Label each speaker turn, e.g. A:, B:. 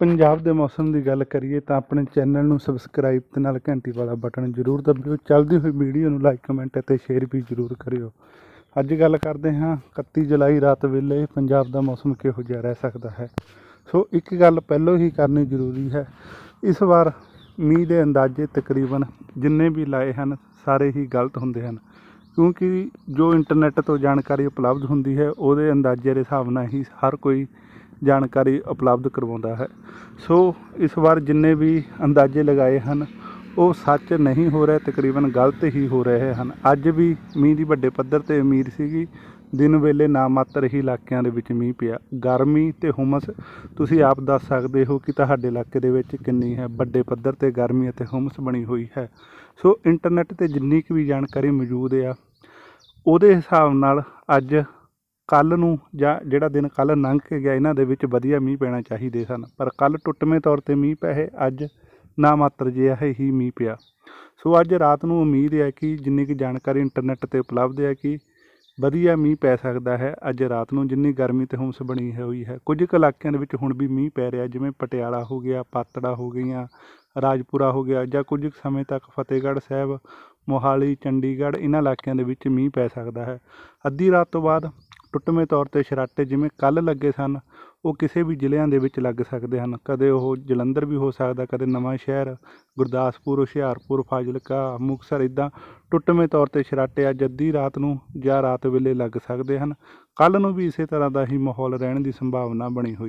A: ਪੰਜਾਬ ਦੇ ਮੌਸਮ ਦੀ ਗੱਲ ਕਰੀਏ ਤਾਂ ਆਪਣੇ ਚੈਨਲ ਨੂੰ ਸਬਸਕ੍ਰਾਈਬ ਤੇ ਨਾਲ ਘੰਟੀ ਵਾਲਾ ਬਟਨ ਜ਼ਰੂਰ ਦਬਾਇਓ ਚੱਲਦੀ ਹੋਈ ਵੀਡੀਓ ਨੂੰ ਲਾਈਕ ਕਮੈਂਟ ਅਤੇ ਸ਼ੇਅਰ ਵੀ ਜ਼ਰੂਰ ਕਰਿਓ। ਅੱਜ ਗੱਲ ਕਰਦੇ ਹਾਂ 31 ਜੁਲਾਈ ਰਾਤ ਵੇਲੇ ਪੰਜਾਬ ਦਾ ਮੌਸਮ ਕਿਹੋ ਜਿਹਾ ਰਹਿ ਸਕਦਾ ਹੈ। ਸੋ ਇੱਕ ਗੱਲ ਪਹਿਲਾਂ ਹੀ ਕਰਨੀ ਜ਼ਰੂਰੀ ਹੈ। ਇਸ ਵਾਰ ਮੀਂਹ ਦੇ ਅੰਦਾਜ਼ੇ ਤਕਰੀਬਨ ਜਿੰਨੇ ਵੀ ਲਾਏ ਹਨ, ਸਾਰੇ ਹੀ ਗਲਤ ਹੁੰਦੇ ਹਨ। ਕਿਉਂਕਿ ਜੋ ਇੰਟਰਨੈਟ ਤੋਂ ਜਾਣਕਾਰੀ ਉਪਲਬਧ ਹੁੰਦੀ ਹੈ, ਉਹਦੇ ਅੰਦਾਜ਼ੇ ਦੇ ਹਿਸਾਬ ਨਾਲ ਹੀ ਹਰ ਕੋਈ ਜਾਣਕਾਰੀ ਉਪਲਬਧ ਕਰਵਾਉਂਦਾ ਹੈ। ਸੋ ਇਸ ਵਾਰ ਜਿੰਨੇ ਵੀ ਅੰਦਾਜ਼ੇ ਲਗਾਏ ਹਨ, ਉਹ ਸੱਚ ਨਹੀਂ ਹੋ ਰਹੇ, ਤਕਰੀਬਨ ਗਲਤ ਹੀ ਹੋ ਰਹੇ ਹਨ। ਅੱਜ ਵੀ ਮੀਂਹ ਦੀ ਵੱਡੇ ਪੱਧਰ ਤੇ ਉਮੀਦ ਸੀਗੀ। ਦਿਨ ਵੇਲੇ ਨਾ ਮਾਤਰ ਹੀ ਇਲਾਕਿਆਂ ਦੇ ਵਿੱਚ ਮੀਂਹ ਪਿਆ। ਗਰਮੀ ਤੇ ਹੁਮਸ, ਤੁਸੀਂ ਆਪ ਦੱਸ ਸਕਦੇ ਹੋ ਕਿ ਤੁਹਾਡੇ ਇਲਾਕੇ ਦੇ ਵਿੱਚ ਕਿੰਨੀ ਹੈ। ਵੱਡੇ ਪੱਧਰ ਤੇ ਗਰਮੀ ਅਤੇ ਹੁਮਸ ਬਣੀ ਹੋਈ ਹੈ। ਸੋ ਇੰਟਰਨੈਟ ਤੇ ਜਿੰਨੀ ਕੁ ਵੀ ਜਾਣਕਾਰੀ ਮੌਜੂਦ ਆ, ਉਹਦੇ ਹਿਸਾਬ ਨਾਲ ਅੱਜ ਕੱਲ ਨੂੰ ਜਾਂ ਜਿਹੜਾ ਦਿਨ ਕੱਲ ਲੰਘ ਕੇ ਗਿਆ, ਇਹਨਾਂ ਦੇ ਵਿੱਚ ਵਧੀਆ ਮੀਂਹ ਪੈਣਾ ਚਾਹੀਦੇ ਸਨ ਪਰ ਕੱਲ ਟੁੱਟਵੇਂ ਤੌਰ ਤੇ ਮੀਂਹ ਪਏ, ਅੱਜ ਨਾ ਮਾਤਰ ਜਿਹਾ ਹੀ ਮੀਂਹ ਪਿਆ। ਸੋ ਅੱਜ ਰਾਤ ਨੂੰ ਉਮੀਦ ਹੈ ਕਿ ਜਿੰਨੀ ਕੁ ਜਾਣਕਾਰੀ ਇੰਟਰਨੈਟ ਤੇ ਉਪਲਬਧ ਹੈ ਕਿ ਵਧੀਆ ਮੀਂਹ ਪੈ ਸਕਦਾ ਹੈ, ਅੱਜ ਰਾਤ ਨੂੰ ਜਿੰਨੀ ਗਰਮੀ ਤੇ ਹੁੰਸ ਬਣੀ ਹੋਈ ਹੈ। ਕੁਝ ਕੁ ਇਲਾਕਿਆਂ ਦੇ ਵਿੱਚ ਹੁਣ ਵੀ ਮੀਂਹ ਪੈ ਰਿਹਾ, ਜਿਵੇਂ ਪਟਿਆਲਾ ਹੋ ਗਿਆ, ਪਾਤੜਾ ਹੋ ਗਈਆਂ, ਰਾਜਪੁਰਾ ਹੋ ਗਿਆ ਜਾਂ ਕੁਝ ਕੁ ਸਮੇਂ ਤੱਕ ਫਤਿਹਗੜ੍ਹ ਸਾਹਿਬ, ਮੋਹਾਲੀ, ਚੰਡੀਗੜ੍ਹ, ਇਹਨਾਂ ਇਲਾਕਿਆਂ ਦੇ ਵਿੱਚ ਮੀਂਹ ਪੈ ਸਕਦਾ ਹੈ। ਅੱਧੀ ਰਾਤ ਤੋਂ ਬਾਅਦ ਟੁੱਟਵੇਂ ਤੌਰ ਤੇ ਸ਼ਰਾਟੇ ਜਿਵੇਂ ਕੱਲ ਲੱਗੇ ਸਨ, ਉਹ ਕਿਸੇ ਵੀ ਜ਼ਿਲ੍ਹਿਆਂ ਦੇ ਵਿੱਚ ਲੱਗ ਸਕਦੇ ਹਨ। ਕਦੇ ਉਹ ਜਲੰਧਰ ਵੀ ਹੋ ਸਕਦਾ, ਕਦੇ ਨਵਾਂ ਸ਼ਹਿਰ, ਗੁਰਦਾਸਪੁਰ, ਹੁਸ਼ਿਆਰਪੁਰ, ਫਾਜ਼ਿਲਕਾ, ਮੁਕਤਸਰ ਇਦਾਂ ਟੁੱਟਵੇਂ ਤੌਰ ਤੇ ਸ਼ਰਾਟੇ ਅੱਜ ਅੱਧੀ ਰਾਤ ਨੂੰ ਜਾਂ ਰਾਤ ਵੇਲੇ ਲੱਗ ਸਕਦੇ ਹਨ। ਕੱਲ ਨੂੰ ਵੀ ਇਸੇ ਤਰ੍ਹਾਂ ਦਾ ਹੀ ਮਾਹੌਲ ਰਹਿਣ ਦੀ ਸੰਭਾਵਨਾ ਬਣੀ ਹੋਈ